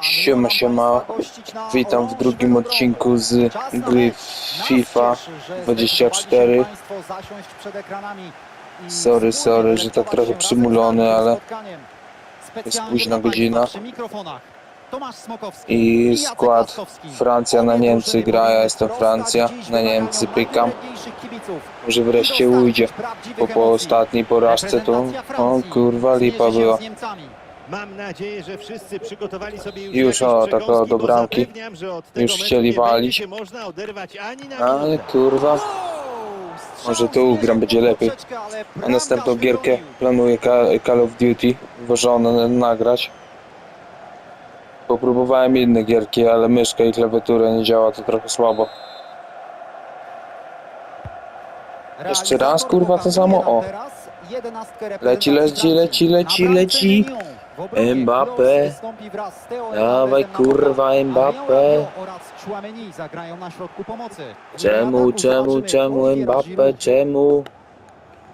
Siema, siema. Witam w drugim odcinku z gry. FIFA Nas cieszy, że 24. zdecydowali się Państwo zasiąść przed ekranami i Sorry, sorry, że tak trochę przymulony, ale. Specjalnie późna godzina. i skład. Francja na Niemcy gra, ja jestem Francja, na Niemcy pykam. Może wreszcie ujdzie, bo po ostatniej porażce to, o kurwa, lipa była. Mam nadzieję, że wszyscy przygotowali sobie już, Już, o, tak, o, do bramki. Już chcieli walić. Ale kurwa, może tu ugram, bieżni będzie lepiej. A następną gierkę planuję Ca- Call of Duty, uważone nagrać. Popróbowałem inne gierki, ale myszka i klawiatura nie działa, to trochę słabo. Jeszcze raz, kurwa, to samo, o. Leci, leci, leci, leci, leci. Theo Dawaj, kurwa, pomocy. Czemu, czemu, czemu Giroud. czemu?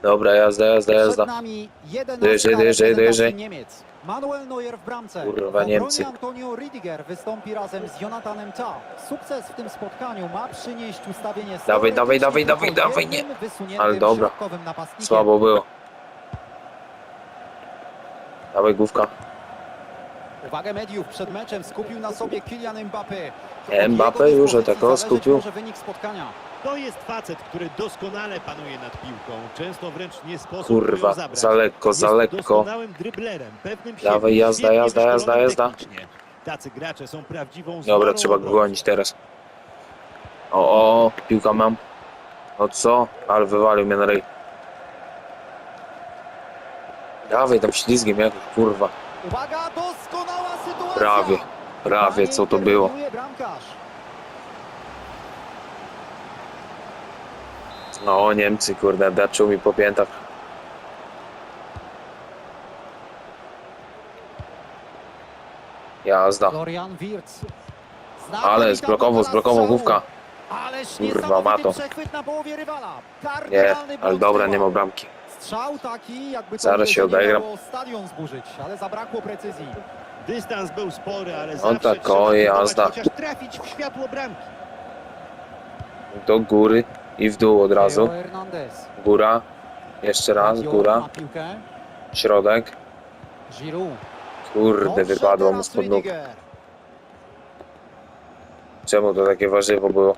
Dobra, jazda, jazda, jazda. reprezentacji dojeżdżaj. Niemiec. Manuel Neuer w bramce. Kurwa, Niemcy. Antonio Rüdiger wystąpi razem z Jonathanem Ta. Sukces w tym spotkaniu ma przynieść ustawienie Dawaj, dawaj, dawaj, tylko dawaj, nie. Ale dobra. Słabo było. Dawaj główka. Uwagę mediów przed meczem skupił na sobie Kylian Mbappé. Mbappé już o zależeć skupił. wynik spotkania. To jest facet, który doskonale panuje nad piłką. Często wręcz nie sposób Kurwa, ją zabrać. za lekko, jest za lekko. doskonałym dryblerem, pewnym siebie, Dawaj, jazda, świetnie jazda, jazda, wyszkolonym jazda. technicznie. Tacy gracze są prawdziwą Dobra, zmorą trzeba go gonić teraz. O, o, piłka mam. No co? Ale wywalił mnie na rej. Dawaj tam ślizgiem jak kurwa. Uwaga, doskonała sytuacja! Prawie, prawie, co to było. No, Niemcy, kurde, daczył mi po piętach. Jazda. Ale zblokował, zblokował główka. Kurwa, ma to. Nie, ale dobra, nie ma bramki. Strzał taki, jakby to Zaraz się miało stadion zburzyć, ale zabrakło precyzji. Dystans był spory, ale On zawsze tak, trzeba o, próbować chociaż trafić w światło bramki. Do góry i w dół od razu. Hernandez. Góra. Jeszcze raz, Rabiot góra. piłkę. Środek. Giroud. Kurde, Dobrze wypadło mu teraz spod nóg. Rüdiger. Czemu to takie warzywo było?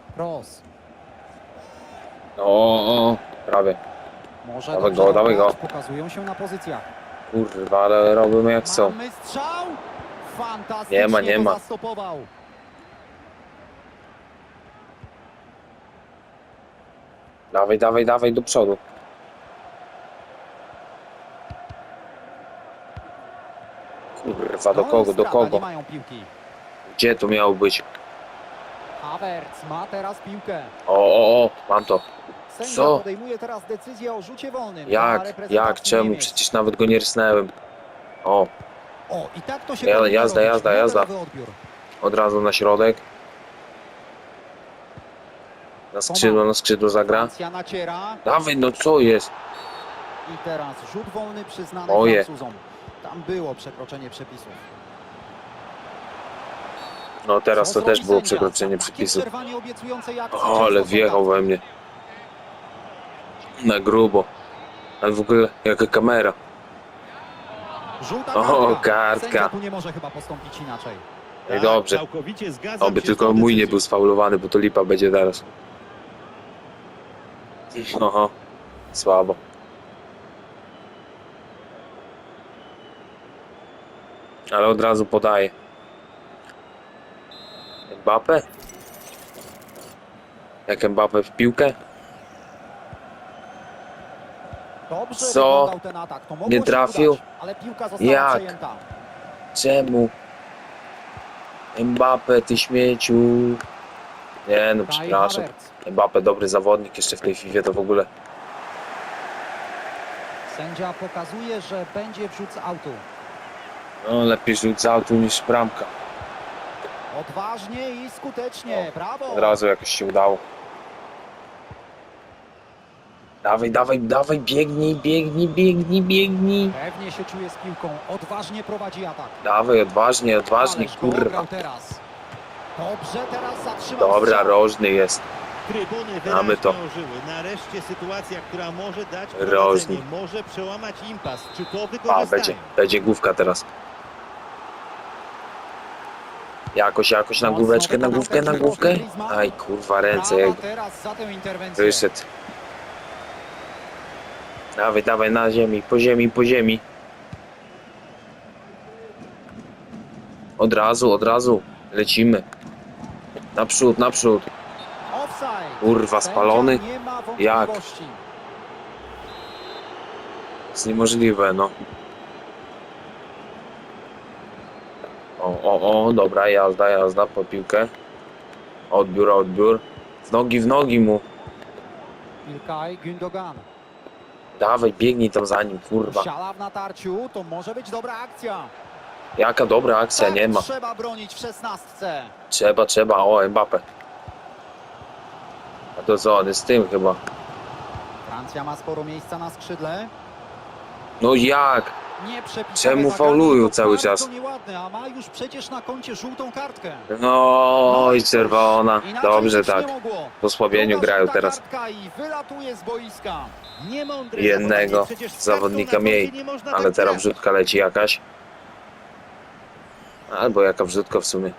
O, o, prawie. Może Dawaj dobrze go, dawaj go. Pokazują się na pozycjach. Kurwa, ale robimy jak chcą. Mamy strzał! Fantastycznie Nie ma, nie go ma. zastopował. Dawaj, dawaj, dawaj do przodu. Kurwa, do No i kogo, do strata, kogo? Nie mają piłki. Gdzie to miało być? Havertz ma teraz piłkę. O, o, o, mam to. Co? Jak, jak, czemu? Przecież nawet go nie rysnęłem. O, O, i tak to się jazda, jazda, jazda. Od razu na środek. Na skrzydło, na skrzydło zagra. Dawaj, no co jest? i teraz rzut wolny przyznany Oje. Francuzom. Tam było przekroczenie przepisów. No teraz to też było przekroczenie przepisów. O, ale wjechał we mnie. Na grubo. Ale w ogóle jaka kamera. Żółta O, kartka. tu nie może chyba postąpić inaczej. No i Tak, dobrze. Całkowicie zgadzam Oby się z tylko tą mój nie decyzją. był sfaulowany, bo to lipa będzie teraz. Oho, słabo. Ale od razu podaje. Mbappe? Jak Mbappe w piłkę? Co? Nie trafił? Jak? Czemu? Mbappe, ty śmieciu. Nie no, przepraszam. Mbappe dobry zawodnik, jeszcze w tej FIFA to w ogóle. Sędzia pokazuje, że będzie wrzut z autu. No lepiej rzut z autu niż bramka. Odważnie i skutecznie. Brawo. Od razu jakoś się udało. Dawaj, dawaj, dawaj, biegnij, biegnij, biegnij, biegnij. Pewnie się czuje z piłką, odważnie prowadzi atak. Dawaj, odważnie, odważnie, Ależ go kurwa. ograł teraz. Dobrze teraz zatrzymał Dobra, strzał. rożny jest. Trybuny Mamy to. ożyły. Nareszcie sytuacja, która może dać prowadzenie, może przełamać impas. Czy to A, wykorzystają? będzie, będzie główka teraz. Jakoś, jakoś na główeczkę, na główkę, na główkę. Aj, kurwa, ręce Brawa jego. teraz za tę interwencję. Wyszedł. Dawaj, dawaj, na ziemi, po ziemi, po ziemi. Od razu, od razu. Lecimy. Naprzód, naprzód. Kurwa, spalony? Jak? jest niemożliwe, no. O, o, o, dobra, jazda, jazda po piłkę. Odbiór, odbiór. W nogi, w nogi mu. Ilkay Gündogan. Dawaj, biegnij tam za nim, kurwa. Siala w natarciu, to może być dobra akcja. Jaka dobra akcja, Tak nie ma. trzeba bronić w szesnastce. Trzeba, trzeba, o, Mbappe. A to co, on jest z tym chyba. Francja ma sporo miejsca na skrzydle. No jak? Czemu faulują cały czas? No i czerwona. Dobrze tak. Po słabieniu grają teraz. Jednego zawodnika mniej, Ale tak teraz wrzutka leci jakaś. Albo jaka wrzutka w sumie.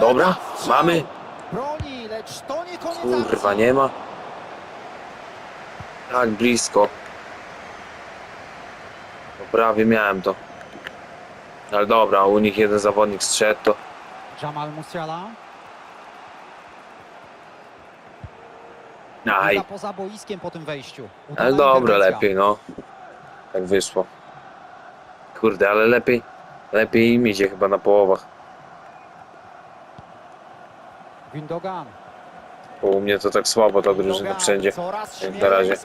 Dobra, mamy. Kurwa, nie ma. Tak blisko. Prawie miałem to. Ale dobra, u nich jeden zawodnik strzedł to. Jamal Musiala. Aj, poza boiskiem po tym wejściu. Udana ale dobra, lepiej no. Tak wyszło. Kurde, ale lepiej. Lepiej im idzie chyba na połowach. Gündogan. Bo u mnie to tak słabo ta drużyna wszędzie. Jak na razie.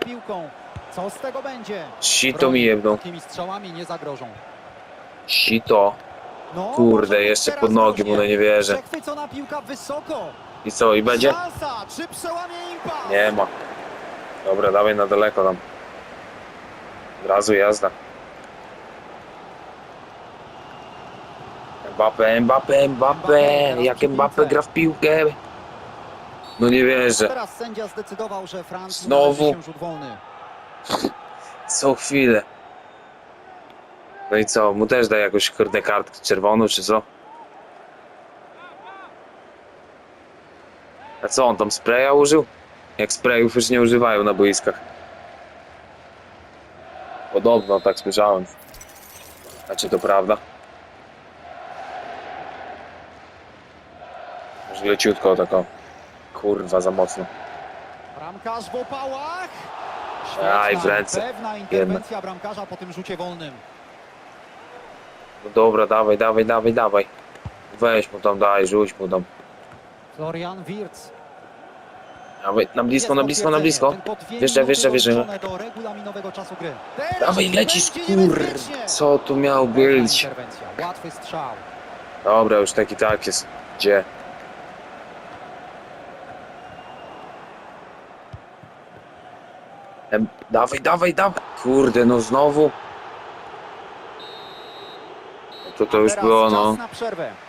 Co z tego będzie? Sito mi jebną. Takimi strzałami nie zagrożą. Sito. No, Kurde, jeszcze pod nogi mu no nie wierzę. Przechwycona piłka wysoko. I co, i będzie? Szansa, czy przełamie impas? Nie ma. Dobra, dawaj na daleko tam. Od razu jazda. Mbappe, Mbappe, Mbappe. Jak Mbappe gra w piłkę. No nie wierzę. Teraz sędzia zdecydował, że Francji Znowu. się rzut wolny. Co chwilę. No i co, mu też da jakąś kurde kartkę czerwoną, czy co? A co, on tam spraya użył? Jak sprayów już nie używają na boiskach. Podobno, tak słyszałem. A czy to prawda? Może leciutko tako. Kurwa, za mocno. Bramkarz w opałach. Aj, w ręce. Pewna interwencja bramkarza po tym rzucie wolnym. No dobra, dawaj, dawaj, dawaj, dawaj. Weź mu tam, daj, rzuć mu tam. Florian Wirtz. Dawaj, na blisko, na blisko, na blisko. Wjeżdżaj, wjeżdżaj, wjeżdżaj. doliczone do regulaminowego czasu gry. Teraz Dawaj, lecisz, kur... Co tu miał być? interwencja. Łatwy strzał. Dobra, już taki tak jest. Gdzie? Dawaj, dawaj, dawaj. Kurde, no znowu. No To to już było, no.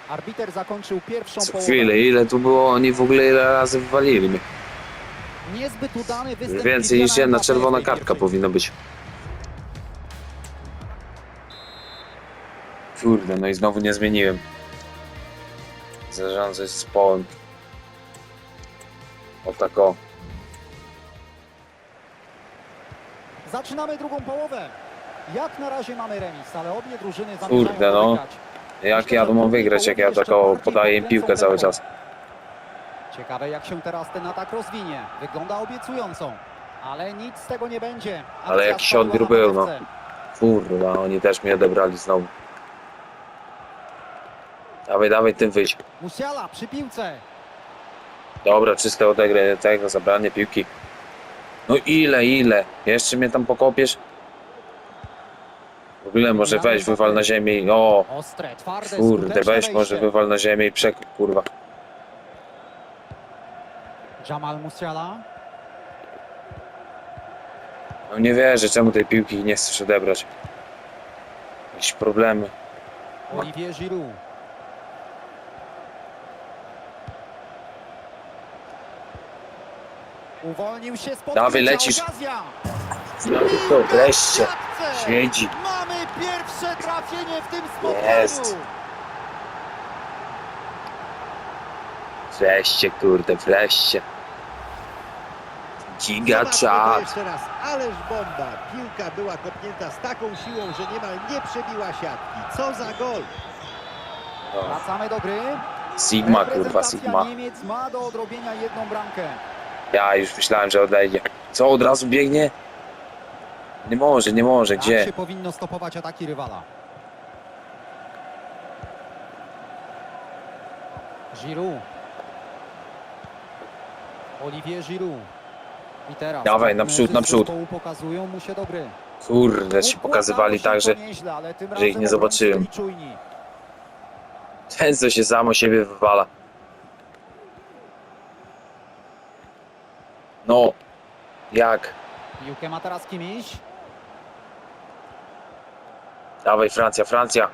Arbiter zakończył pierwszą Co chwilę, ile tu było? Oni w ogóle ile razy wywalili mnie. Niezbyt udany występ Więcej niż jedna czerwona kartka powinna być. Kurde, no i znowu nie zmieniłem. Zarządzać z połem. O tak o. Zaczynamy drugą połowę. Jak na razie mamy remis, ale obie drużyny zamierzają Kurde, no. wygrać. Jak Myślę, ja że drugiej wygrać, jak ja połowie jeszcze o bardziej podaję im podkręcą piłkę cały tempo. czas. Ciekawe jak się teraz ten atak rozwinie. Wygląda obiecująco. Ale nic z tego nie będzie. Ale Akcja jakiś spadła odbiór na był, no. Kurwa, oni też mnie odebrali znowu. Dawaj, dawaj, tym wyjść. Musiala przy piłce. Dobra, czyste odegranie tego, zabranie piłki. No ile, ile? Jeszcze mnie tam pokopiesz? W ogóle może weź, wywal na ziemię i... O, Ostre, twarde, kurde, weź może wywal na ziemię i przekup, kurwa. Jamal Musiala. No nie wierzę, czemu tej piłki nie chcesz odebrać. Jakieś problemy. Olivier Giroud. Uwolnił się spod Dawaj, krycia, lecisz. okazja. To wreszcie. Siatce. Siedzi. Mamy pierwsze trafienie w tym spotkaniu. Jest. Wreszcie, kurde, wreszcie. Giga Zobaczmy to czad. jeszcze raz. Ależ bomba. Piłka była kopnięta z taką siłą, że niemal nie przebiła siatki. Co za gol. No. Wracamy do gry. Sigma, kurwa, Reprezentacja Sigma. Niemiec ma do odrobienia jedną bramkę. Ja już myślałem, że odejdzie. Co, od razu biegnie? Nie może, nie może, Tak gdzie? się powinno stopować ataki rywala. Giroud. Olivier Giroud. I teraz Dawaj, partnerzy naprzód, z naprzód. zespołu pokazują mu się do gry. Kurde, się Układało pokazywali się tak, to że nieźle, ale tym że ich razem nie obrońcy zobaczyłem. byli czujni. ten, co się sam o siebie wywala. No, jak? Piłkę ma teraz Kimiś. Dawaj, Francja, Francja.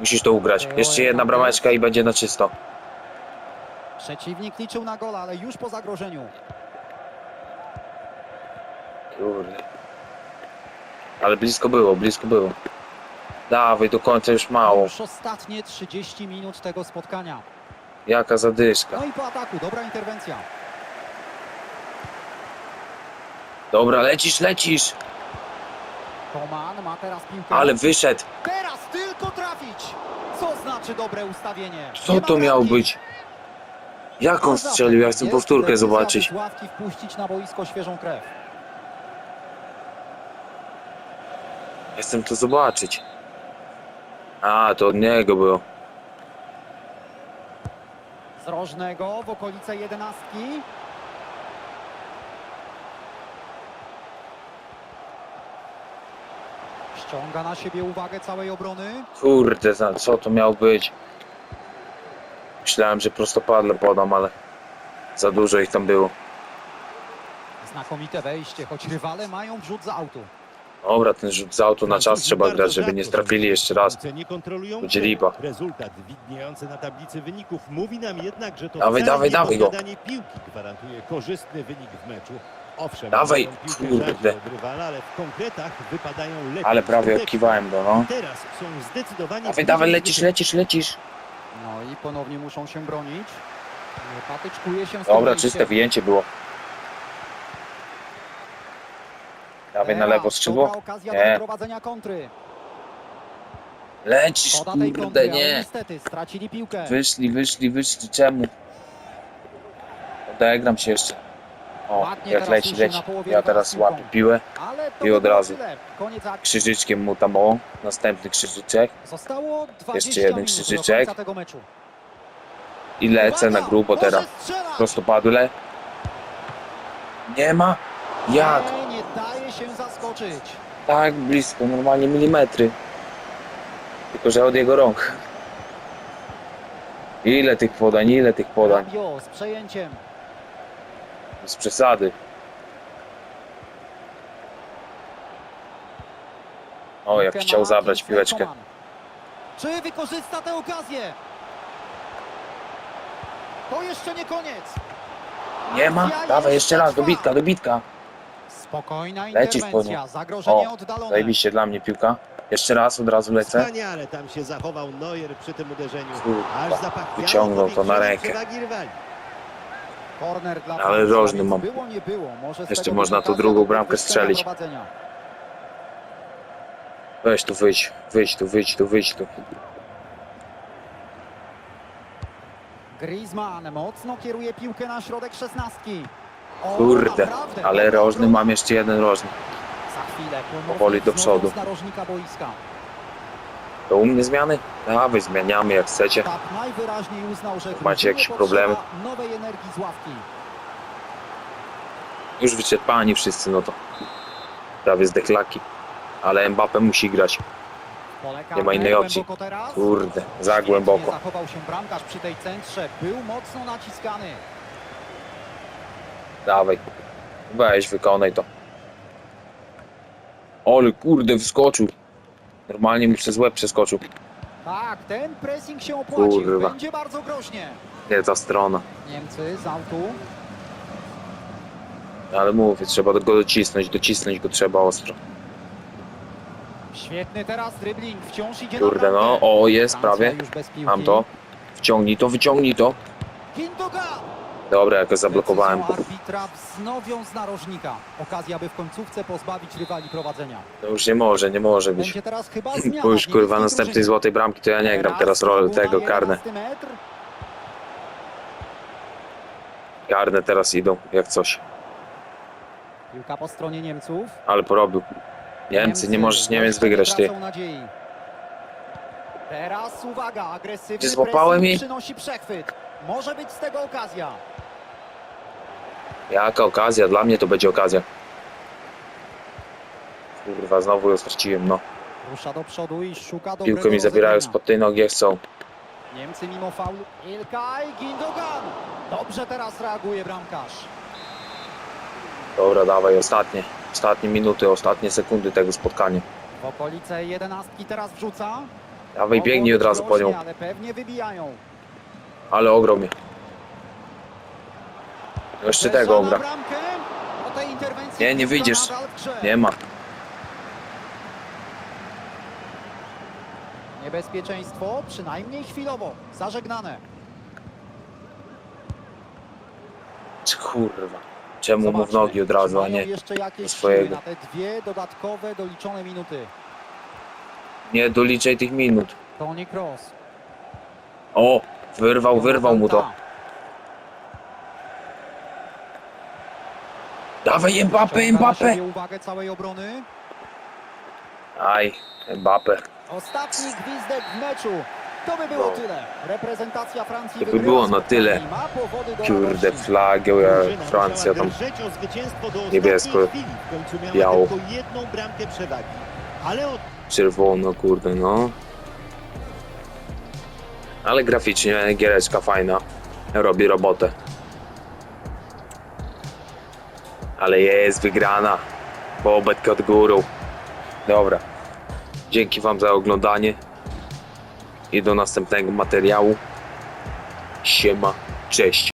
Musisz to ugrać. Jeszcze jedna brameczka i będzie na czysto. Przeciwnik liczył na gola, ale już po zagrożeniu. Kurde. Ale blisko było, blisko było. Dawaj, do końca już mało. Już ostatnie 30 minut tego spotkania. Jaka zadyszka. No i po ataku, dobra interwencja. Dobra, lecisz, lecisz. Koman ma teraz piłkę. Ale wyszedł. Teraz tylko trafić! Co znaczy dobre ustawienie? Co to bramki. być? Jak on strzelił? Ja chcę powtórkę zobaczyć. ławki wpuścić na boisko świeżą krew. Chcę to zobaczyć. A, to od niego było. Z rożnego w okolice jedenastki. Ściąga na siebie uwagę całej obrony. Kurde, za- co to miało być? Myślałem, że prostopadle podam, ale za dużo ich tam było. Znakomite wejście, choć rywale mają wrzut za autu. Dobra, ten rzut z autu na czas trzeba grać, żeby nie strafili jeszcze raz. Nie kontrolują Będzie gry. lipa. Rezultat widniejący na tablicy wyników mówi nam jednak, że to Dawaj, dawaj, dawaj go. piłki gwarantuje korzystny wynik w meczu. Owszem, Dawaj, kurde. rywala, ale w konkretach wypadają lepiej. Ale prawie odkiwałem go, no. Teraz są zdecydowanie Dawaj, dawaj, lecisz, lecisz, lecisz. No i ponownie muszą się bronić. Patyczkuje się Dobra, czyste wyjęcie było. Dawaj na lewo skrzydło. Nie. Lecisz, kurde, nie. Wyszli, wyszli, wyszli, czemu? Odegram się jeszcze. O, jak leci, leci. Ja teraz łapię piłę i od razu. krzyżyczkiem mu tam o. Następny krzyżyczek. Zostało 20 Jeszcze jeden krzyżyczek. I lecę na grubo teraz. Prostopadle. Nie ma? Jak? Się zaskoczyć. Tak blisko, normalnie milimetry. Tylko, że od jego rąk. Ile tych podań, ile tych podań. Rabio z przejęciem. Z przesady. O, jak chciał zabrać piłeczkę. Czy wykorzysta tę okazję? To jeszcze nie koniec. Nie ma? Dawaj jeszcze raz, dobitka, dobitka. Spokojna Lecisz po interwencja, zagrożenie O, oddalone. Zajebiście dla mnie piłka. Jeszcze raz, od razu lecę. Wspaniale tam się zachował Neuer przy tym uderzeniu. Kurwa, Aż zapachniało wyciągnął to na rękę. przewagi rywali. Korner dla Ale Francji, rożny więc mam. Było, nie było. Może z Jeszcze tego można tu drugą bramkę strzelić. prowadzenia. Weź tu wyjdź, wyjdź tu, wyjdź tu, wyjdź tu. Griezmann mocno kieruje piłkę na środek szesnastki. Kurde, ale rożny mam jeszcze jeden rożny. Powoli do przodu. z. To u mnie zmiany? Dawaj, zmieniamy jak chcecie. Tak Macie jakieś problemy? z. Już wyczerpani wszyscy, no to prawie zdechlaki. Ale Mbappe musi grać. Nie ma innej opcji. Kurde, za głęboko. zachował się bramkarz przy tej centrze. Był mocno naciskany. Dawaj. Weź, wykonaj to. Ole, kurde, wskoczył. Normalnie mu przez łeb przeskoczył. Tak, ten pressing się opłacił. Kurwa. Będzie bardzo groźnie. Nie ta strona. Niemcy z autu. Ale mówię, trzeba go docisnąć, docisnąć go trzeba ostro. Świetny teraz dribbling. Wciąż idzie Kurde, no, o, jest prawie. Mam to. Wciągnij to, wyciągnij to. Gindogan! Dobra, jakoś zablokowałem. Decyzją arbitra wznowią z narożnika. Okazja, by w końcówce pozbawić rywali prowadzenia. To już nie może, nie może być. Będzie teraz chyba zmiana. Bo już w kurwa następnej drużynie. złotej bramki to ja nie gram. Teraz rolę tego, karne. 11 metr. Karne teraz idą, jak coś. Piłka po stronie Niemców. Ale porobił. Niemcy, nie możesz Niemiec jeszcze nie wygrać, ty. tracą nadziei. Teraz uwaga, agresywny Gdzie złapałem pressing jej? przynosi przechwyt. Może być z tego okazja. Jaka okazja? Dla mnie to będzie okazja. Kurwa, znowu ją straciłem, no. Rusza do przodu i szuka dobrego Piłkę mi zabierają spod tej nogi, jak chcą. Niemcy mimo faulu. Ilkay Gindogan. Dobrze teraz reaguje bramkarz. Dobra, dawaj, ostatnie. Ostatnie minuty, ostatnie sekundy tego spotkania. W okolice jedenastki teraz wrzuca. Dawaj, Mogło biegnij od razu po nią. Ale pewnie wybijają. Ale ogromnie. Jeszcze Uderza tego interwencji Nie, nie wyjdziesz. Nie ma. Niebezpieczeństwo, przynajmniej chwilowo, zażegnane. Kurwa. Czemu mu w nogi od razu, a nie? jeszcze jakieś swojego. na te dwie dodatkowe, doliczone minuty. Nie doliczaj tych minut. Toni Kroos. O! Wyrwał, wyrwał mu to. Dawaj Mbappé! siebie uwagę całej obrony. Aj, Mbappé. Ostatni gwizdek w meczu. To by było No. tyle. Reprezentacja Francji To by wygrywa było na tyle. i ma powody do Kurde, radości. flagę, jak Francja tam. niebiesko, biało. tylko jedną bramkę przewagi. Ale od Czerwono, kurde, no. Ale graficznie giereczka fajna. Robi robotę. Ale jest wygrana. Bobet od górą. Dobra. Dzięki wam za oglądanie. I do następnego materiału. Siema. Cześć.